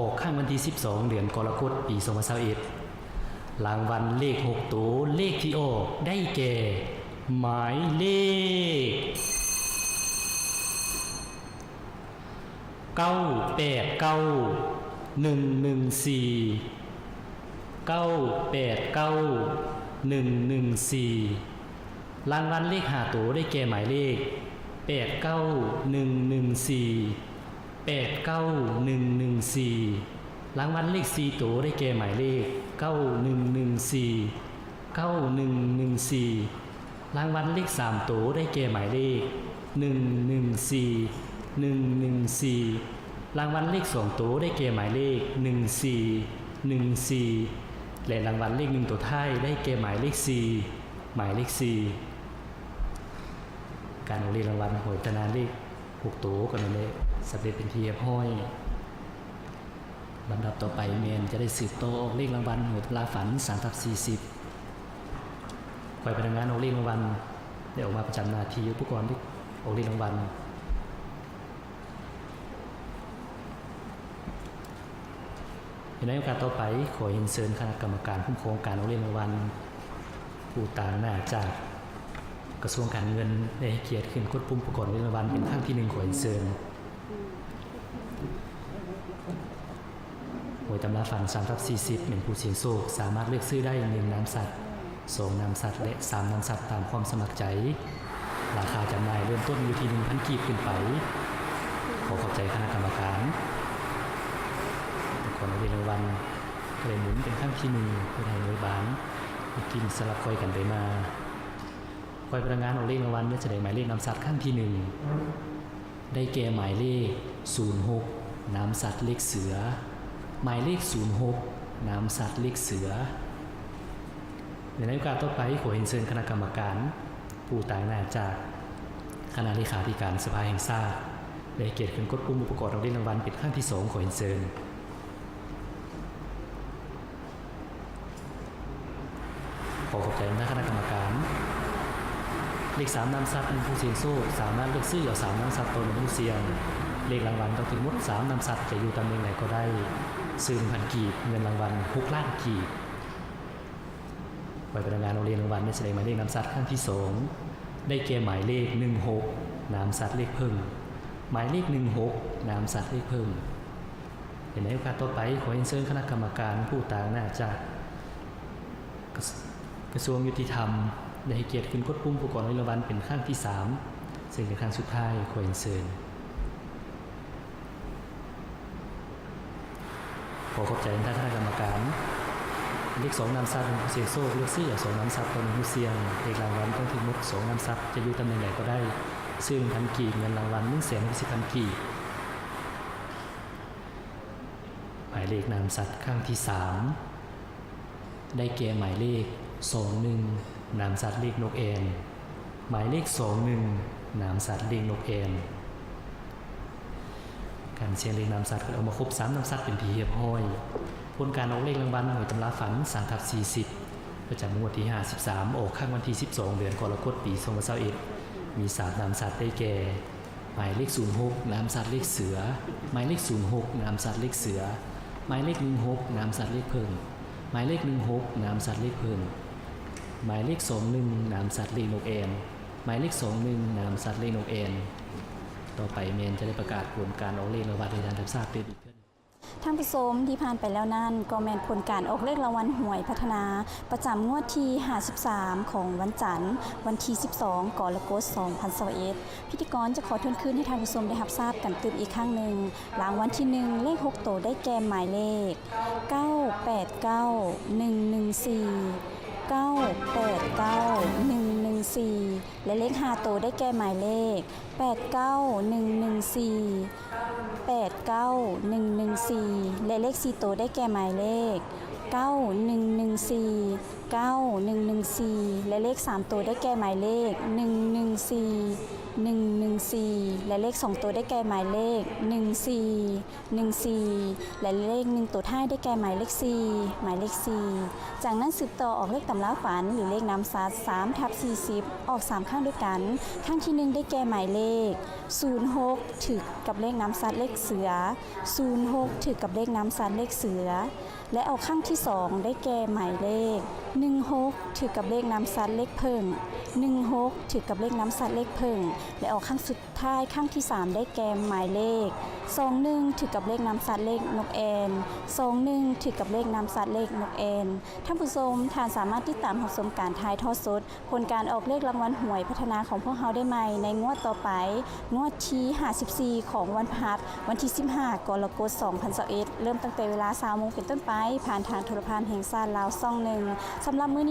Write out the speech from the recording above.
ออกข้างวันที่ 12 เดือนกรกฎาคมปี2021รางวัลเลข 6 ตัวเลขที่ออกได้แก่ หมายเลข 989 114 989 114 รางวัลเลขหาตัวได้แก่หมายเลข 89114 แปดเก้าหนึ่งหนึ่งสี่รางวัลเลขสี่ตัวได้แก่หมายเลขเก้าหนึ่งหนึ่งสี่เก้าหนึ่งหนึ่งสี่รางวัลเลขสามตัวได้แก่หมายเลขหนึ่งหนึ่งสี่หนึ่งหนึ่งสี่รางวัลเลขสองตัวได้แก่หมายเลขหนึ่งสี่หนึ่งสี่และรางวัลเลขหนึ่งตัวท้ายได้แก่หมายเลขสี่หมายเลขสี่การออกเลขรางวัลหวยตนาเลข หกตัวกันเลยสำเร็จเป็นทีเรียบห้อยลำดับต่อไปเมนจะได้สืบโตออกเลขรางวัลหวยตราฝันสามทับสี่สิบฝ่ายพนักงานออกเลขรางวัลได้ออกมาประจำนาที่อุปกรณ์ที่ออกเลขรางวัลในโอกาสต่อไปขอเห็นเชิญคณะกรรมการผู้โครงการโรงเรียนรางวัลผู้ต่างหน้าจาก กระทรวงการเงินให้เกียรติขึ้นกดปุ่มประกอบโรงเรียนรางวัลเป็นครั้งที่หนึ่งขอเห็นเชิญหวยตำราฝัน3ทับ40เป็นผู้เสียงโศกสามารถเลือกซื้อได้หนึ่งน้ำสัตว์สองน้ำสัตว์และสามน้ำสัตว์ตามความสมัครใจ ราคาจำหน่ายเริ่มต้นอยู่ที่1,000กีบขึ้นไป ขอขอบใจคณะกรรมการคนเรียนรางวัลก็เลยหมุนเป็นข้างที่หนึ่งเพื่อให้หน่วยบานกินสลับคอยกันไปมา คอยพนักงานเอาเลขรางวัลเมื่อจะได้หมายเลขนำสัตว์ข้างที่หนึ่งได้แก่หมายเลข 06น้ำสัตว์เลขเสือ หมายเลข 06น้ำสัตว์เลขเสือในโอกาสต่อไปขอเห็นเชิญคณะกรรมการ ผู้ต่างหน้าจากคณะเลขาธิการสภาแห่งชาติได้เกียรติขึ้นกดปุ่มอุปกรณ์เอาเลขรางวัลเป็นขั้นที่สองขอเห็นเชิญขอขอบใจนะคณะกรรมการ เลขสามนำซับเป็นผู้เสี่ยงโซ่สามารถเลือกซื้อเอาสามนำซับตัวเป็นผู้เสี่ยง เลขรางวัลต้องถึงมดสามนำซับจะอยู่ตำแหน่งไหนก็ได้ซื้อพันกีบเงินรางวัลหกล้านกีบไว้พนักงานโรงเรียนรางวัลได้แสดงหมายเลขนำซัดขั้นที่สองได้แก่หมายเลขหนึ่งหกนามสัตว์เลขเพิ่มหมายเลขหนึ่งหกนามสัตว์เลขเพิ่มในโอกาสต่อไปขอเชิญเชิญคณะกรรมการผู้ต่างหน้าจากกระทรวงยุติธรรม ได้ให้เกียรติคุณกดปุ่มผู้ก่อนรางวัลเป็นครั้งที่3ซึ่งเป็นครั้งสุดท้ายขอเรียนเชิญขอขอบใจท่านคณะกรรมการเลขสองนำซับเป็นผู้เสียโซ่เลือกซี่สองนำซับเป็นผู้เสียงเลขรางวัลต้องถึงมุกสองนำซับจะอยู่ตำแหน่งไหนก็ได้ ซึ่งพันกีบเงินรางวัลหนึ่งแสนสิบพันกีบหมายเลขนามสัตว์ครั้งที่สาม ได้แก่หมายเลข21นามสัตว์เลขนกแอนหมายเลข21นามสัตว์เลขนกแอนการเชียงเลขนามสัตว์ก็เอามาครบ3นามสัตว์เป็นทีเรียบห้อยผลการออกเลขรางวัลหน่วยตำราฝัน3ทับ40ประจำงวดที่ 53 ออกข้างวันที่ 12 เดือนกรกฎปี2021มี 3 นามสัตว์ได้แก่ หมายเลข 06 นามสัตว์เลขเสือ หมายเลข 06 นามสัตว์เลขเสือ หมายเลข16นามสัตว์เลขเพิ่ง หมายเลขหนึ่งหกนามสัตว์เลขเพิ่งหมายเลขสองหนึ่งนามสัตว์เลขนกแอนหมายเลขสองหนึ่งนามสัตว์เลขนกแอนต่อไปเมนจะได้ประกาศผลการออกเลขรางวัลในทางทับทราบเป็นอีกเพื่อน ท่านผู้ชมที่ผ่านไปแล้วนั่นก็แมนผลการออกเลขรางวัลหวยพัฒนา ประจำงวดที่ 53 ของวันจันทร์ วันที่ 12กรกฎาคม2021พิธีกรจะขอทวนคืนให้ท่านผู้ชมได้รับทราบกันตืมอีกครั้งหนึ่งรางวัลที่ 1 เลข 6 โตได้แก่หมายเลข 989-114 4 และเลข5โตวได้แก่หมายเลข 89114 89114 และเลข4ตัวได้แก่หมายเลข 9114 9114 และเลข 3 ตัวได้แก่หมายเลข 114 114 และเลข 2 ตัวได้แก่หมายเลข 14 14 และเลข 1 ตัวท้ายได้แก่หมายเลข 4 หมายเลข 4 จากนั้นสืบต่อออกเลขตำราฝันหรือเลขนำซัด3ทับ40 ออก 3 ข้างด้วยกัน ข้างที่ 1 ได้แก่หมายเลข 06 ถึกกับเลขน้ำซัดเลขเสือ 06 ถึกกับเลขน้ำซัดเลขเสือ และเอาข้างที่ 2 ได้แก่หมายเลข 16ถือกับเลขน้ำซัดเลขเพิ่ง16 ถือกับเลขน้ำซัดเลขเพิ่งและออกข้างสุดท้ายข้างที่ 3 ได้แก่หมายเลข21ถือกับเลขนำซัดเลขนกแอน21ถือกับเลขนำซัดเลขนกแอนท่านผู้ชมทานสามารถติดตามรับชมการทายทอดสด ผลการออกเลขรางวัลหวยพัฒนาของพวกเราได้ใหม่ในงวดต่อไป งวดที่54 ของวันพัดวันที่ 15 กรกฎาคม2021เริ่มตั้งแต่เวลา3โมงเป็นต้นไป ผ่านทางโทรพานแห่งซานลาวซ่องหนึ่งสำหรับมื้อนี้